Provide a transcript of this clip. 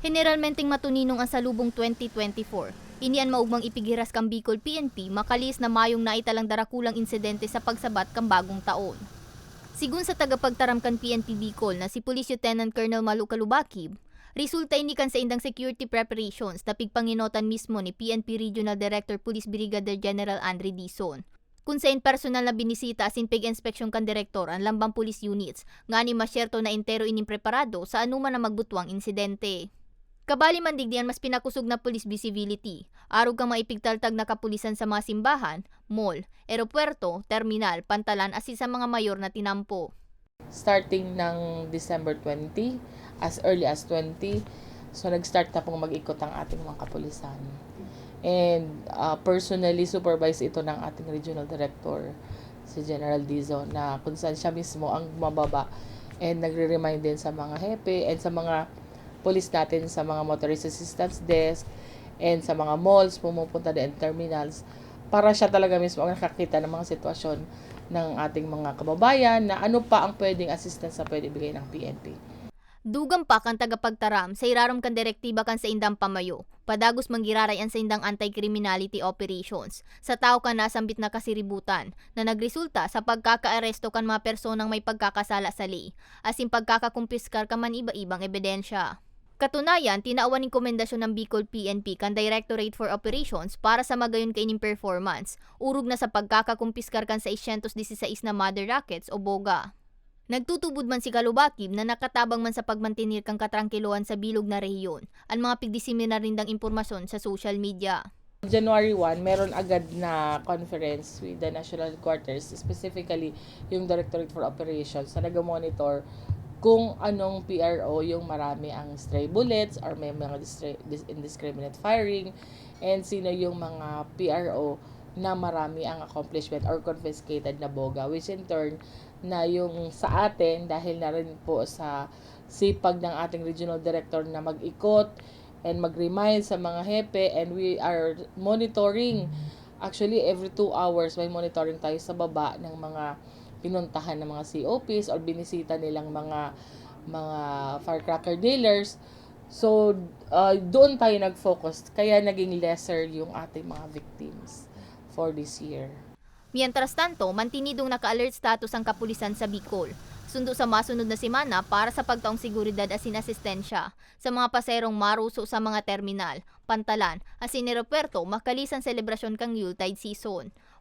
Generalmenteng matuninong ang salubong 2024. Inian maugmang ipigiras kang Bicol PNP makalis na mayong naitalang darakulang insidente sa pagsabat kang bagong taon. Sigun sa tagapagtaram kan PNP Bicol na si Police Lieutenant Colonel Malu Kalubakib, resulta ini kan sa indang security preparations na pigpanginotan mismo ni PNP Regional Director Police Brigadier General Andre Dizon. Kung sa in personal na binisita asin pig-inspeksyon kan direktor ang lambang police units, nga ni masyerto na entero ining preparado sa anuman na magbutuang insidente. Kabali man digdian mas pinakusog na police visibility. Arog kang maipigtaltag na kapulisan sa mga simbahan, mall, eropuerto, terminal, pantalan asin sa mga mayor na tinampo. starting ng December 20, as early as 20. So, nag-start na pong mag-ikot ang ating mga kapulisan. And uh, personally, supervise ito ng ating regional director, si General Dizon, na kung saan siya mismo ang mababa and nagre-remind din sa mga hepe and sa mga police natin sa mga motorist assistance desk and sa mga malls, pumupunta din terminals para siya talaga mismo ang nakakita ng mga sitwasyon ng ating mga kababayan na ano pa ang pwedeng assistance na pwede bigay ng PNP. Dugang pa kan tagapagtaram sa irarom kan direktiba kan sa indang pamayo. Padagos manggiraray ang sa indang anti-criminality operations. Sa tao kan nasambit na kasiributan na nagresulta sa pagkakaaresto kan mga personang may pagkakasala sa ley. Asin pagkakakumpiskar ka man iba-ibang ebidensya. Katunayan, tinaawan ng komendasyon ng Bicol PNP kan Directorate for Operations para sa magayon kaining performance. Urog na sa pagkakakumpiskar kan sa 616 na mother rackets o boga. Nagtutubod man si Kalubakib na nakatabang man sa pagmantinir kang katrangkiluan sa bilog na rehiyon ang mga pigdisiminar rindang impormasyon sa social media. January 1, meron agad na conference with the national headquarters, specifically yung Directorate for Operations na nag-monitor kung anong PRO yung marami ang stray bullets or may mga indiscriminate firing and sino yung mga PRO na marami ang accomplishment or confiscated na boga which in turn na yung sa atin dahil na rin po sa sipag ng ating regional director na mag-ikot and mag-remind sa mga hepe and we are monitoring. Actually every two hours may monitoring tayo sa baba ng mga pinuntahan ng mga COPs or binisita nilang mga mga firecracker dealers so uh, doon tayo nag-focus kaya naging lesser yung ating mga victims for this year Mientras tanto, mantinidong naka-alert status ang kapulisan sa Bicol. Sundo sa masunod na semana para sa pagtaong seguridad asin asistensya sa mga paserong maruso sa mga terminal, pantalan, asin aeropuerto makalisan selebrasyon kang Yuletide season.